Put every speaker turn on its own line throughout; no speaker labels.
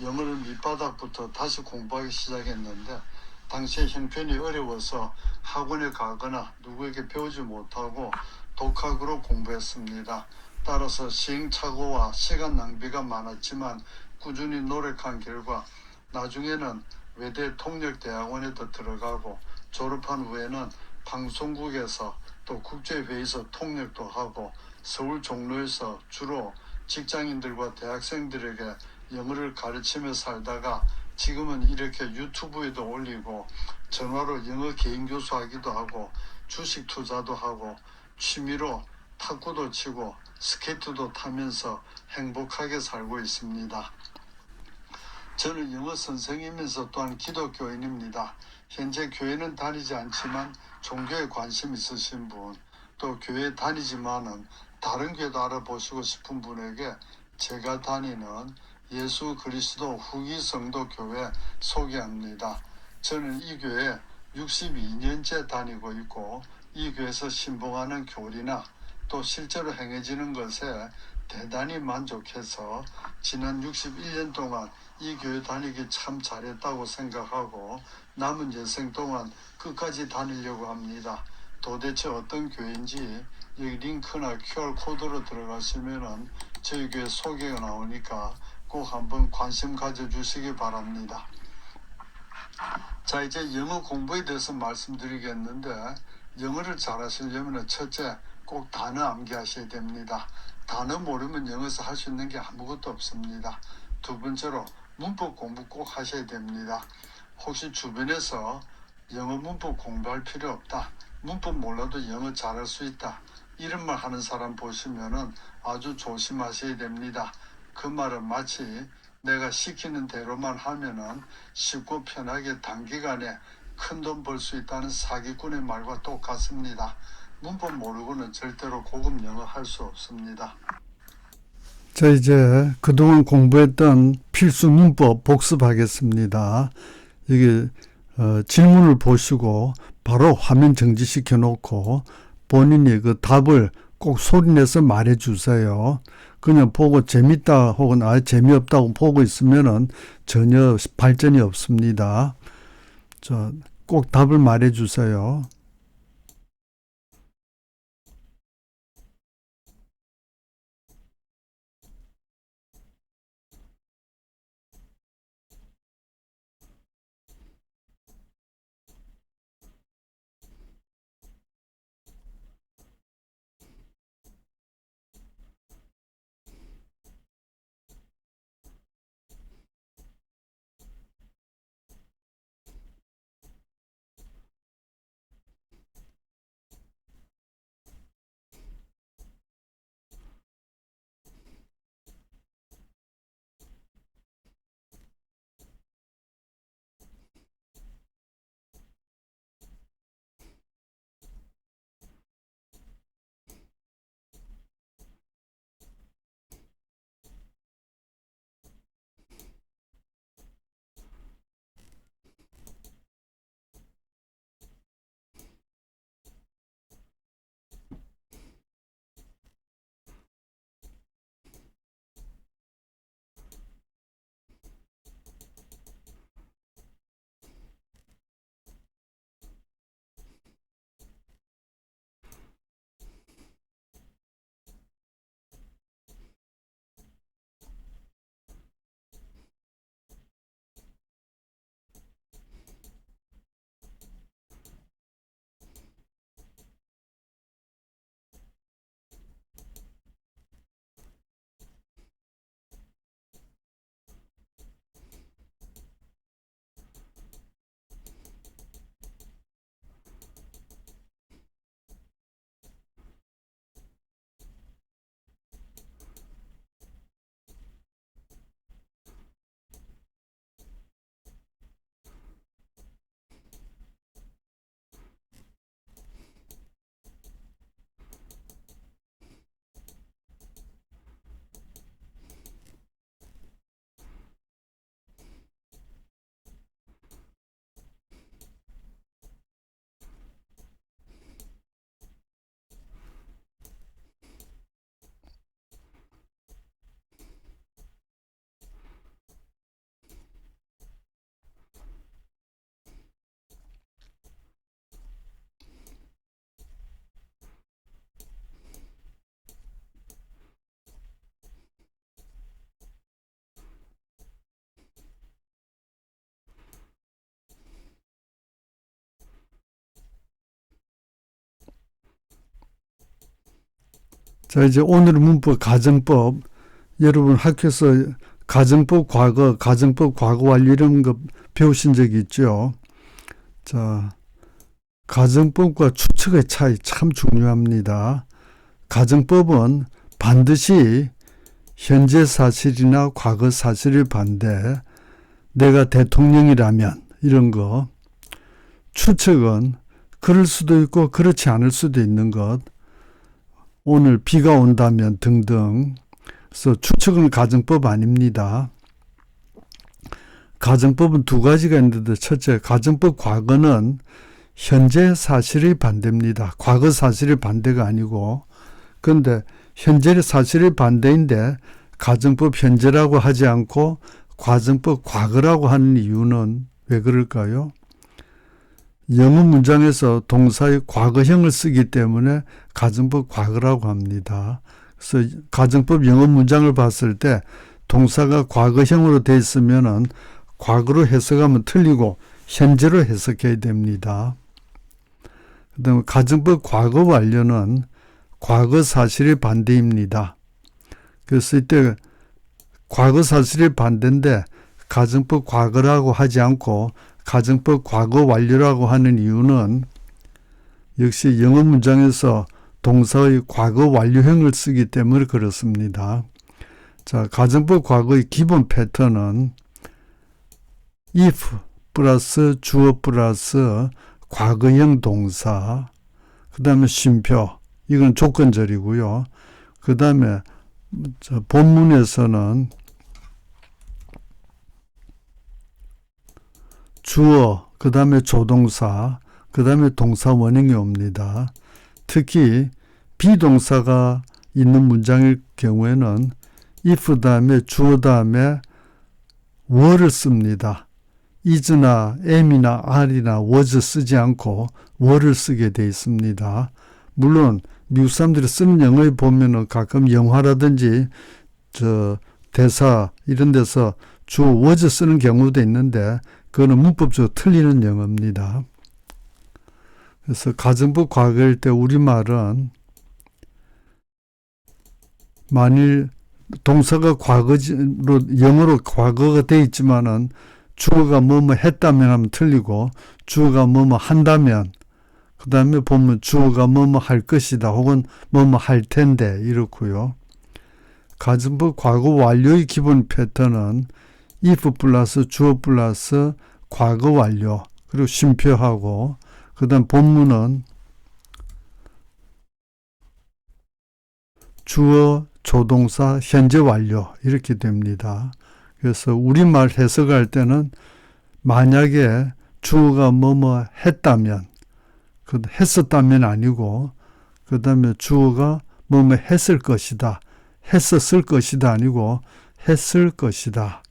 영어를 밑바닥부터 다시 공부하기 시작했는데 당시에 형편이 어려워서 학원에 가거나 누구에게 배우지 못하고 독학으로 공부했습니다. 따라서 시행착오와 시간 낭비가 많았지만 꾸준히 노력한 결과 나중에는 외대 통역대학원에도 들어가고 졸업한 후에는 방송국에서 또 국제회의소 통역도 하고 서울 종로에서 주로 직장인들과 대학생들에게 영어를 가르치며 살다가 지금은 이렇게 유튜브에도 올리고 전화로 영어 개인 교수하기도 하고 주식 투자도 하고 취미로 탁구도 치고 스케이트도 타면서 행복하게 살고 있습니다. 저는 영어 선생이면서 또한 기독교인입니다. 현재 교회는 다니지 않지만 종교에 관심 있으신 분, 또 교회 다니지만은 다른 교회도 알아보시고 싶은 분에게 제가 다니는 예수 그리스도 후기 성도 교회 소개합니다. 저는 이 교회 62년째 다니고 있고 이 교회에서 신봉하는 교리나 또 실제로 행해지는 것에 대단히 만족해서 지난 61년 동안 이 교회 다니기 참 잘했다고 생각하고 남은 여생 동안 끝까지 다니려고 합니다. 도대체 어떤 교회인지 여기 링크나 QR 코드로 들어가시면은 저희 교회 소개가 나오니까 꼭 한번 관심 가져주시기 바랍니다. 자 이제 영어 공부에 대해서 말씀드리겠는데 영어를 잘하시려면 첫째 꼭 단어 암기하셔야 됩니다. 단어 모르면 영어에서 할 수 있는 게 아무것도 없습니다. 두 번째로 문법 공부 꼭 하셔야 됩니다. 혹시 주변에서 영어 문법 공부할 필요 없다. 문법 몰라도 영어 잘할 수 있다. 이런 말 하는 사람 보시면은 아주 조심하셔야 됩니다. 그 말은 마치 내가 시키는 대로만 하면은 쉽고 편하게 단기간에 큰 돈 벌 수 있다는 사기꾼의 말과 똑같습니다. 문법 모르고는 절대로 고급 영어 할 수 없습니다.
자, 이제 그동안 공부했던 필수 문법 복습하겠습니다. 여기 어, 질문을 보시고 바로 화면 정지시켜 놓고 본인이 그 답을 꼭 소리내서 말해 주세요. 그냥 보고 재밌다 혹은 아 재미없다고 보고 있으면은 전혀 발전이 없습니다. 저 꼭 답을 말해 주세요. 자, 이제 오늘 문법 가정법 여러분 학교에서 가정법 과거, 가정법 과거 완료 이런 거 배우신 적이 있죠. 자, 가정법과 추측의 차이 참 중요합니다. 가정법은 반드시 현재 사실이나 과거 사실을 반대, 내가 대통령이라면 이런 거. 추측은 그럴 수도 있고 그렇지 않을 수도 있는 것. 오늘 비가 온다면 등등. 그래서 추측은 가정법 아닙니다. 가정법은 두 가지가 있는데 첫째, 가정법 과거는 현재 사실의 반대입니다. 과거 사실의 반대가 아니고. 그런데 현재 사실의 반대인데 가정법 현재라고 하지 않고 가정법 과거라고 하는 이유는 왜 그럴까요? 영어 문장에서 동사의 과거형을 쓰기 때문에 가정법 과거라고 합니다. 그래서 가정법 영어 문장을 봤을 때 동사가 과거형으로 돼 있으면은 과거로 해석하면 틀리고 현재로 해석해야 됩니다. 그다음에 가정법 과거 완료는 과거 사실의 반대입니다. 그래서 이때 과거 사실의 반대인데 가정법 과거라고 하지 않고 가정법 과거 완료라고 하는 이유는 역시 영어 문장에서 동사의 과거 완료형을 쓰기 때문에 그렇습니다. 자, 가정법 과거의 기본 패턴은 if 플러스 주어 플러스 과거형 동사, 그 다음에 쉼표, 이건 조건절이고요. 그 다음에 본문에서는 주어, 그 다음에 조동사, 그 다음에 동사 원형이 옵니다. 특히 비동사가 있는 문장일 경우에는 if 다음에 주어 다음에 were를 씁니다. is나 am이나 are이나 was 쓰지 않고 were를 쓰게 돼 있습니다. 물론 미국 사람들이 쓰는 영어에 보면은 가끔 영화라든지 저 대사 이런 데서 주어 was 쓰는 경우도 있는데 그거는 문법적으로 틀리는 영어입니다. 그래서 가정법 과거일 때 우리말은 만일 동사가 과거로 영어로 과거가 돼 있지만은 주어가 뭐뭐 했다면 하면 틀리고 주어가 뭐뭐 한다면 그 다음에 보면 주어가 뭐뭐 할 것이다 혹은 뭐뭐 할 텐데 이렇고요. 가정법 과거 완료의 기본 패턴은 if 플러스 주어 플러스 과거 완료 그리고 쉼표하고 그 다음 본문은 주어 조동사 현재 완료 이렇게 됩니다. 그래서 우리말 해석할 때는 만약에 주어가 뭐뭐 했다면 그 했었다면 아니고 그 다음에 주어가 뭐뭐 했을 것이다 했었을 것이다 아니고 했을 것이다.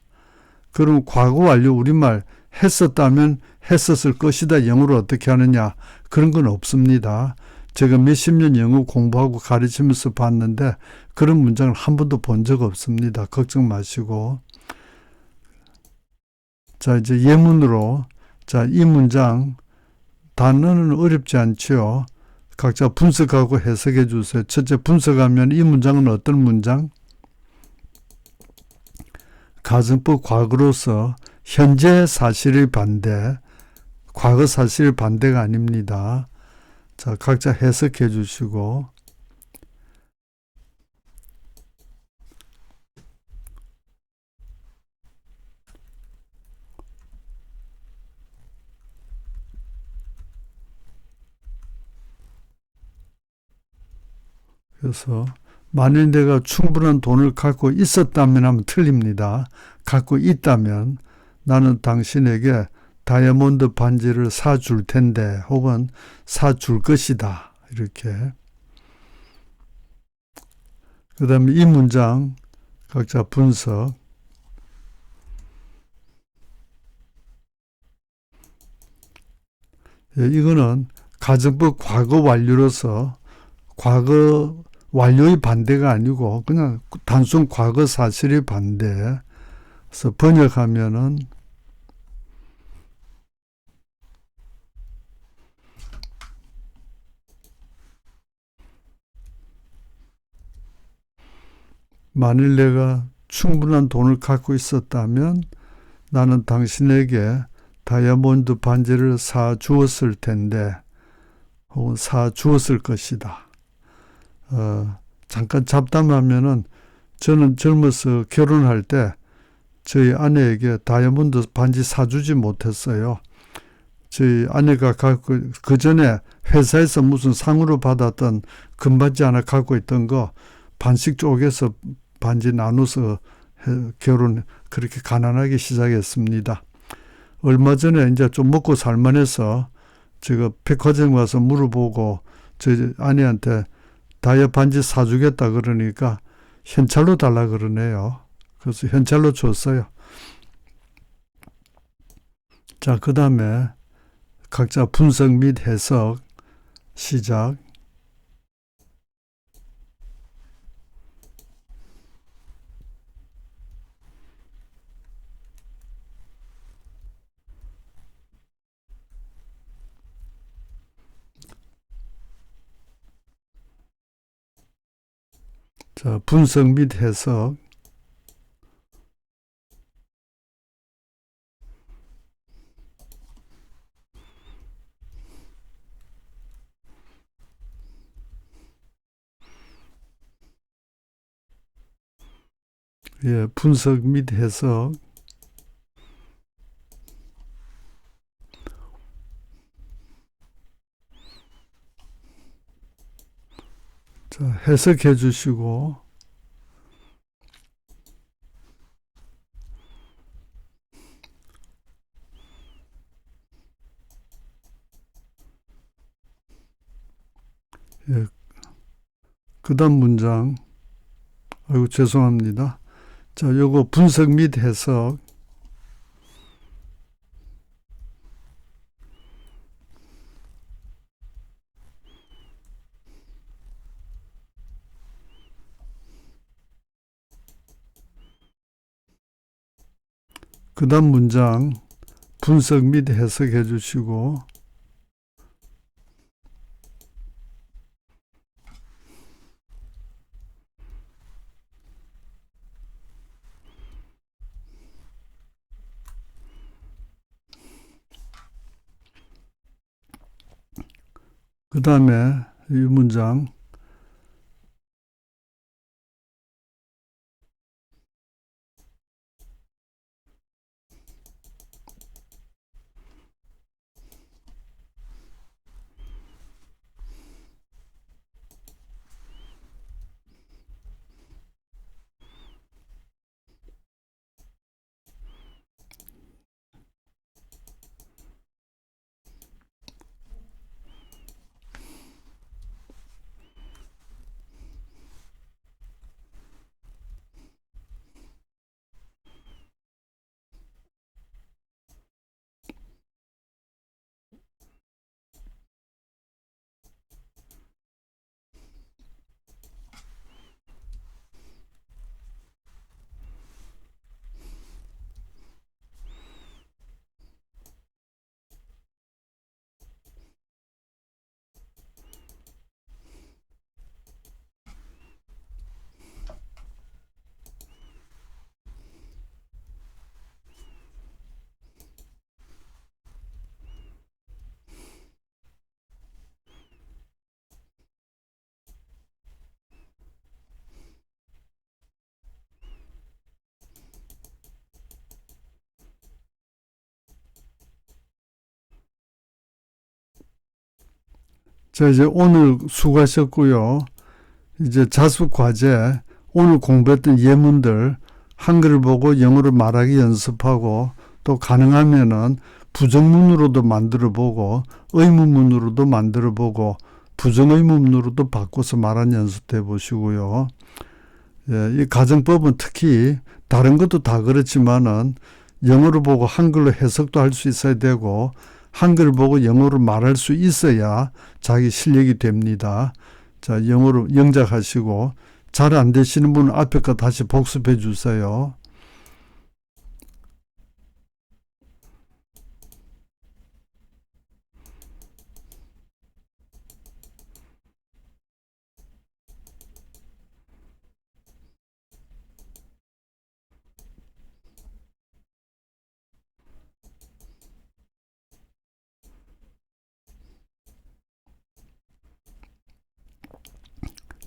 그럼 과거 완료 우리말 했었다면 했었을 것이다 영어로 어떻게 하느냐 그런 건 없습니다. 제가 몇십 년 영어 공부하고 가르치면서 봤는데 그런 문장을 한 번도 본 적 없습니다. 걱정 마시고. 자, 이제 예문으로. 자, 이 문장. 단어는 어렵지 않지요. 각자 분석하고 해석해 주세요. 첫째 분석하면 이 문장은 어떤 문장? 가정법 과거로서 현재 사실의 반대, 과거 사실의 반대가 아닙니다. 자, 각자 해석해 주시고. 그래서 만일 내가 충분한 돈을 갖고 있었다면 하면 틀립니다. 갖고 있다면 나는 당신에게 다이아몬드 반지를 사줄 텐데 혹은 사줄 것이다. 이렇게. 그 다음에 이 문장 각자 분석. 예, 이거는 가정법 과거 완료로서 과거 완료의 반대가 아니고 그냥 단순 과거 사실의 반대. 그래서 번역하면은 만일 내가 충분한 돈을 갖고 있었다면 나는 당신에게 다이아몬드 반지를 사 주었을 텐데, 혹은 사 주었을 것이다. 어, 잠깐 잡담하면은 저는 젊어서 결혼할 때 저희 아내에게 다이아몬드 반지 사주지 못했어요. 저희 아내가 갖고 그 전에 회사에서 무슨 상으로 받았던 금반지 하나 갖고 있던 거 반씩 쪼개서 반지 나눠서 해- 결혼 그렇게 가난하게 시작했습니다. 얼마 전에 이제 좀 먹고 살만해서 제가 백화점 가서 물어보고 저희 아내한테 다이아 반지 사주겠다 그러니까 현찰로 달라 그러네요. 그래서 현찰로 줬어요. 자, 그 다음에 각자 분석 및 해석 시작. 자, 분석 및 해석. 예, 분석 및 해석. 자, 해석해 주시고, 예, 그 다음 문장. 아이고, 죄송합니다. 자, 요거 분석 및 해석. 그 다음 문장 분석 및 해석해 주시고 그 다음에 이 문장 자, 이제 오늘 수고하셨고요. 이제 자습 과제, 오늘 공부했던 예문들, 한글을 보고 영어로 말하기 연습하고, 또 가능하면은 부정문으로도 만들어 보고, 의문문으로도 만들어 보고, 부정의문으로도 바꿔서 말하는 연습해 보시고요. 예, 이 가정법은 특히 다른 것도 다 그렇지만은 영어로 보고 한글로 해석도 할 수 있어야 되고, 한글 보고 영어로 말할 수 있어야 자기 실력이 됩니다. 자, 영어로 영작하시고 잘 안 되시는 분은 앞에 거 다시 복습해 주세요.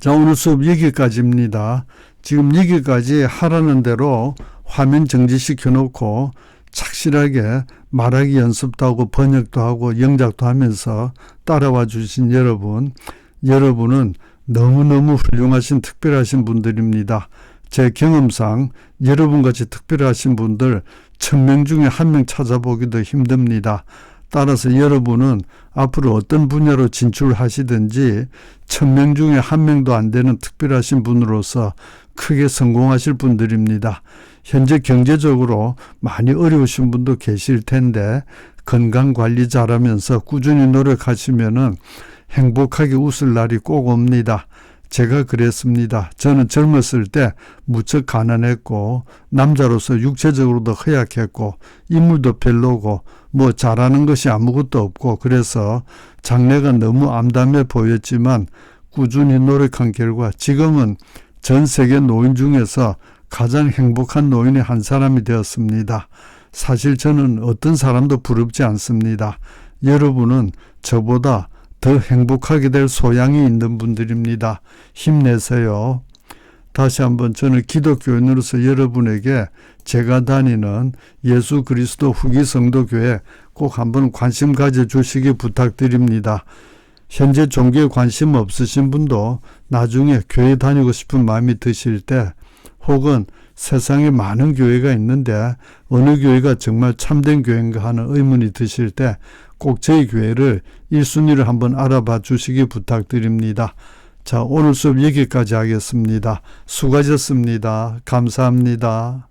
자, 오늘 수업 여기까지입니다. 지금 여기까지 하라는 대로 화면 정지시켜 놓고 착실하게 말하기 연습도 하고 번역도 하고 영작도 하면서 따라와 주신 여러분, 여러분은 너무너무 훌륭하신 특별하신 분들입니다. 제 경험상 여러분같이 특별하신 분들 천 명 중에 한 명 찾아보기도 힘듭니다. 따라서 여러분은 앞으로 어떤 분야로 진출하시든지 천 명 중에 한 명도 안 되는 특별하신 분으로서 크게 성공하실 분들입니다. 현재 경제적으로 많이 어려우신 분도 계실 텐데 건강 관리 잘하면서 꾸준히 노력하시면은 행복하게 웃을 날이 꼭 옵니다. 제가 그랬습니다. 저는 젊었을 때 무척 가난했고 남자로서 육체적으로도 허약했고 인물도 별로고 뭐 잘하는 것이 아무것도 없고 그래서 장래가 너무 암담해 보였지만 꾸준히 노력한 결과 지금은 전 세계 노인 중에서 가장 행복한 노인의 한 사람이 되었습니다. 사실 저는 어떤 사람도 부럽지 않습니다. 여러분은 저보다 더 행복하게 될 소양이 있는 분들입니다. 힘내세요. 다시 한번 저는 기독교인으로서 여러분에게 제가 다니는 예수 그리스도 후기 성도교회 꼭 한번 관심 가져 주시기 부탁드립니다. 현재 종교에 관심 없으신 분도 나중에 교회 다니고 싶은 마음이 드실 때 혹은 세상에 많은 교회가 있는데 어느 교회가 정말 참된 교회인가 하는 의문이 드실 때 꼭 저희 교회를 1순위를 한번 알아봐 주시기 부탁드립니다. 자, 오늘 수업 여기까지 하겠습니다. 수고하셨습니다. 감사합니다.